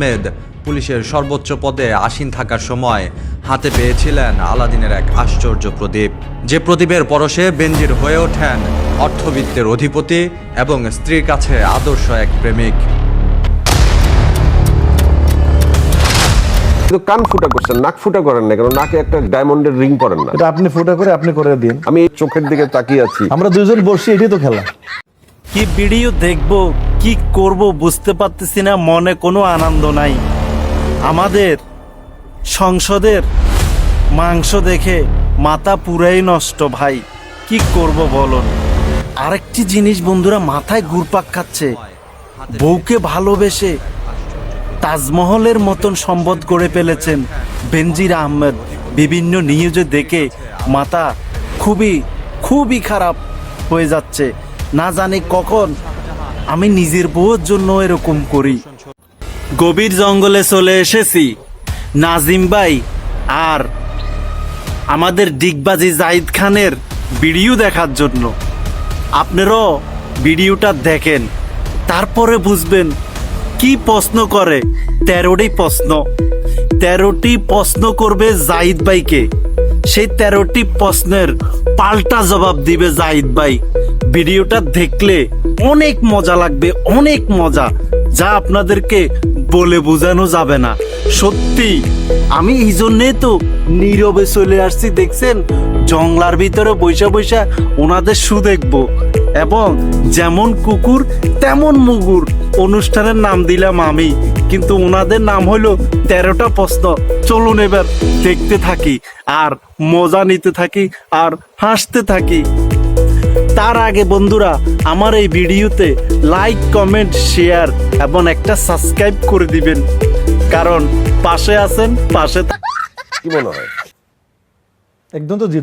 আহমেদ পুলিশের সর্বোচ্চ পদে আসীন থাকার সময় হাতে পেয়েছিলেন আলাদিনের এক আশ্চর্য প্রদীপ। যে প্রদীপের পরশে বেনজির হয়ে ওঠেন অর্থবিত্তের অধিপতি এবং স্ত্রীর কাছে আদর্শ এক প্রেমিক। কিন্তু কান ফুটা করছেন নাক ফুটা করেন না কেন? নাকে একটা ডায়মন্ডের রিং পরেন না। এটা আপনি ফোটা করে আপনি করে দিন। আমি চোখের দিকে তাকিয়ে আছি। আমরা দুজন বসছি এটাই তো খেলা। কি ভিডিও দেখব? কি করব বুঝতে পারতেছি না, মনে কোনো আনন্দ নাই। আমাদের, সংসদের মাংস দেখে মাথা পুরাই নষ্ট ভাই, কি করব বলুন? আরেকটি জিনিস বন্ধুরা মাথায় ঘুরপাক খাচ্ছে। বউকে ভালোবেসে তাজমহলের মতন সম্পদ গড়ে ফেলেছেন বেনজির আহমেদ। বিভিন্ন নিউজে দেখে মাথা খুবই খুবই খারাপ হয়ে যাচ্ছে। না জানি কখন আমি নিজের বউয়ের জন্য এরকম করি। গভীর জঙ্গলে চলে এসেছি। নাজিম ভাই আর আমাদের ডিগবাজি জাহিদ খানের ভিডিও দেখার জন্য। আপনারাও ভিডিওটা দেখেন। তারপরে বুঝবেন কি প্রশ্ন করে। তেরোটি প্রশ্ন। তেরোটি প্রশ্ন করবে জাহিদ ভাইকে। সেই তেরোটি প্রশ্নের পাল্টা জবাব দিবে জাহিদ ভাই। ভিডিওটা দেখলে অনেক মজা লাগবে, অনেক মজা, যা আপনাদেরকে বলে বোঝানো যাবে না। সত্যি, আমি এই জন্যে তো নীরবে চলে আসছি, দেখছেন? জংলার ভিতরে বৈশা বৈশা ওনাদের শু দেখব। এবং যেমন কুকুর, তেমন মুগুর। অনুষ্ঠানের নাম দিলাম আমি, কিন্তু ওনাদের নাম হলো তেরোটা প্রশ্ন। চলুন এবার দেখতে থাকি, আর মজা নিতে থাকি, আর হাসতে থাকি। তার আগে বন্ধুরা আমার এই ভিডিওতে লাইক কমেন্ট শেয়ার এবং একটা সাবস্ক্রাইব করে দিবেন। কারণ পাশে আছেন পাশে কি মনে হয়? একদম তো